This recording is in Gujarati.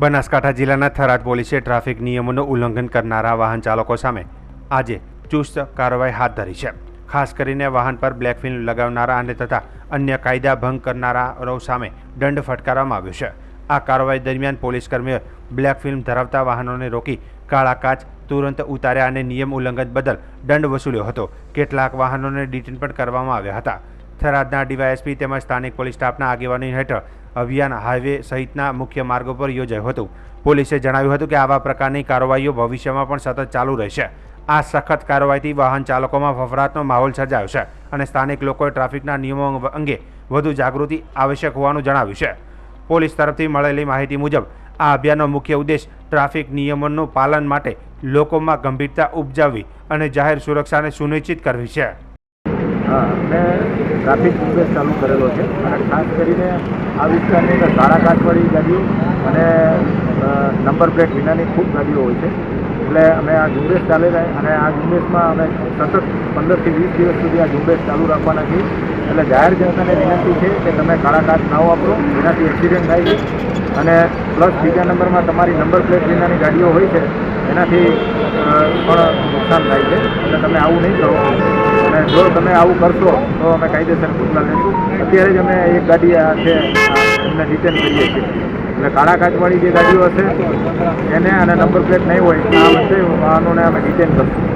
બનાસકાંઠા જિલ્લાના થરાદ પોલીસે ટ્રાફિક નિયમોનું ઉલ્લંઘન કરનારા વાહન ચાલકો સામે આજે ચુસ્ત કાર્યવાહી હાથ ધરી છે. ખાસ કરીને વાહન પર બ્લેક ફિલ્મ લગાવનારા અને તથા અન્ય કાયદા ભંગ કરનારાઓ સામે દંડ ફટકારવામાં આવ્યો છે. આ કાર્યવાહી દરમિયાન પોલીસ કર્મીઓએ બ્લેક ફિલ્મ ધરાવતા વાહનોને રોકી કાળા કાચ તુરંત ઉતાર્યા અને નિયમ ઉલ્લંઘન બદલ દંડ વસૂલ્યો હતો. કેટલાક વાહનોને ડિટેન પણ કરવામાં આવ્યા હતા. થરાદના ડીવાયએસપી તેમજ સ્થાનિક પોલીસ સ્ટાફના આગેવાની હેઠળ અભિયાન હાઈવે સહિતના મુખ્ય માર્ગો પર યોજાયું હતું. પોલીસે જણાવ્યું હતું કે આવા પ્રકારની કાર્યવાહીઓ ભવિષ્યમાં પણ સતત ચાલુ રહેશે. આ સખત કાર્યવાહીથી વાહન ચાલકોમાં ફફડાટનો માહોલ સર્જાયો છે અને સ્થાનિક લોકોએ ટ્રાફિકના નિયમો અંગે વધુ જાગૃતિ આવશ્યક હોવાનું જણાવ્યું છે. પોલીસ તરફથી મળેલી માહિતી મુજબ, આ અભિયાનનો મુખ્ય ઉદ્દેશ ટ્રાફિક નિયમોનું પાલન માટે લોકોમાં ગંભીરતા ઉપજાવવી અને જાહેર સુરક્ષાને સુનિશ્ચિત કરવી છે. હા અમે ટ્રાફિક ઝુંબેશ ચાલુ કરેલો છે. અને ખાસ કરીને આ વિસ્તારની અંદર કાળા કાચવાળી ગાડીઓ અને નંબર પ્લેટ વિનાની ખૂબ ગાડીઓ હોય છે. એટલે અમે આ ઝુંબેશ ચાલી રહી અને આ ઝુંબેશમાં અમે સતત પંદરથી વીસ દિવસ સુધી આ ઝુંબેશ ચાલુ રાખવાના છીએ. એટલે જાહેર જનતાને વિનંતી છે કે તમે કાળા કાચ ન વાપરો એનાથી એક્સિડન્ટ થાય છે. અને પ્લસ બીજા નંબરમાં તમારી નંબર પ્લેટ વિનાની ગાડીઓ હોય છે, એનાથી પણ નુકસાન થાય છે. એટલે તમે આવું નહીં કરો. અને જો તમે આવું કરશો, તો અમે કાયદેસર પગલાં લેશું. અત્યારે જ અમે એક ગાડી છે એમને ડિટેન કરીએ છીએ. એટલે કાળા કાચવાળી જે ગાડીઓ હશે, એને અને નંબર પ્લેટ નહીં હોય, આ વચ્ચે વાહનોને અમે ડિટેન કરશું.